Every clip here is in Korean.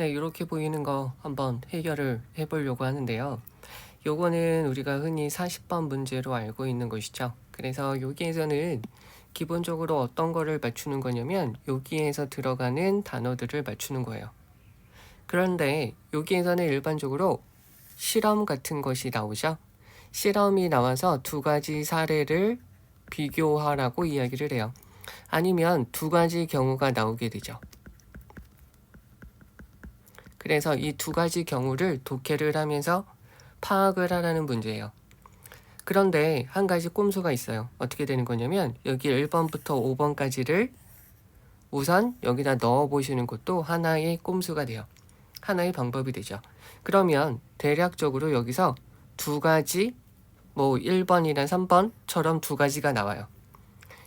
네, 이렇게 보이는 거 한번 해결을 해보려고 하는데요. 요거는 우리가 흔히 40번 문제로 알고 있는 것이죠. 그래서 여기에서는 기본적으로 어떤 거를 맞추는 거냐면 여기에서 들어가는 단어들을 맞추는 거예요. 그런데 여기에서는 일반적으로 실험 같은 것이 나오죠. 실험이 나와서 두 가지 사례를 비교하라고 이야기를 해요. 아니면 두 가지 경우가 나오게 되죠. 그래서 이 두 가지 경우를 독해를 하면서 파악을 하라는 문제예요. 그런데 한 가지 꼼수가 있어요. 어떻게 되는 거냐면 여기 1번부터 5번까지를 우선 여기다 넣어 보시는 것도 하나의 꼼수가 돼요. 하나의 방법이 되죠. 그러면 대략적으로 여기서 두 가지 뭐 1번이나 3번처럼 두 가지가 나와요.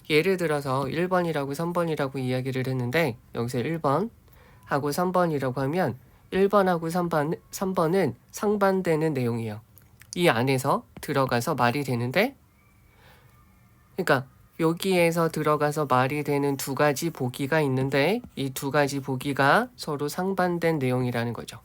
예를 들어서 1번이라고 3번이라고 이야기를 했는데 여기서 1번 하고 3번이라고 하면 1번하고 3번, 3번은 상반되는 내용이에요. 이 안에서 들어가서 말이 되는데 그러니까 여기에서 들어가서 말이 되는 두 가지 보기가 있는데 이 두 가지 보기가 서로 상반된 내용이라는 거죠.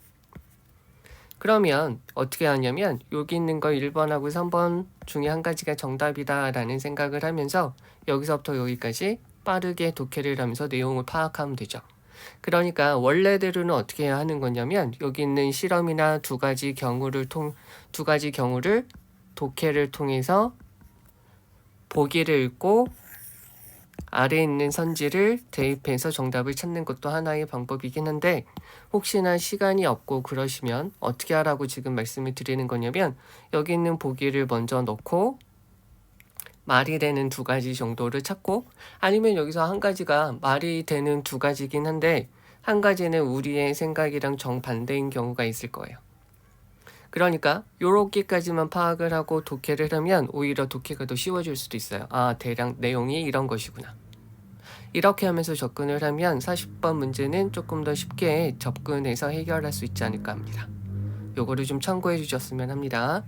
그러면 어떻게 하냐면 여기 있는 거 1번하고 3번 중에 한 가지가 정답이다라는 생각을 하면서 여기서부터 여기까지 빠르게 독해를 하면서 내용을 파악하면 되죠. 그러니까 원래대로는 어떻게 해야 하는 거냐면 여기 있는 실험이나 두 가지 경우를 통 두 가지 경우를 독해를 통해서 보기를 읽고 아래에 있는 선지를 대입해서 정답을 찾는 것도 하나의 방법이긴 한데 혹시나 시간이 없고 그러시면 어떻게 하라고 지금 말씀을 드리는 거냐면 여기 있는 보기를 먼저 넣고 말이 되는 두 가지 정도를 찾고 아니면 여기서 한 가지가 말이 되는 두 가지긴 한데 한 가지는 우리의 생각이랑 정반대인 경우가 있을 거예요. 그러니까 요렇게까지만 파악을 하고 독해를 하면 오히려 독해가 더 쉬워질 수도 있어요. 아, 대략 내용이 이런 것이구나. 이렇게 하면서 접근을 하면 40번 문제는 조금 더 쉽게 접근해서 해결할 수 있지 않을까 합니다. 요거를 좀 참고해 주셨으면 합니다.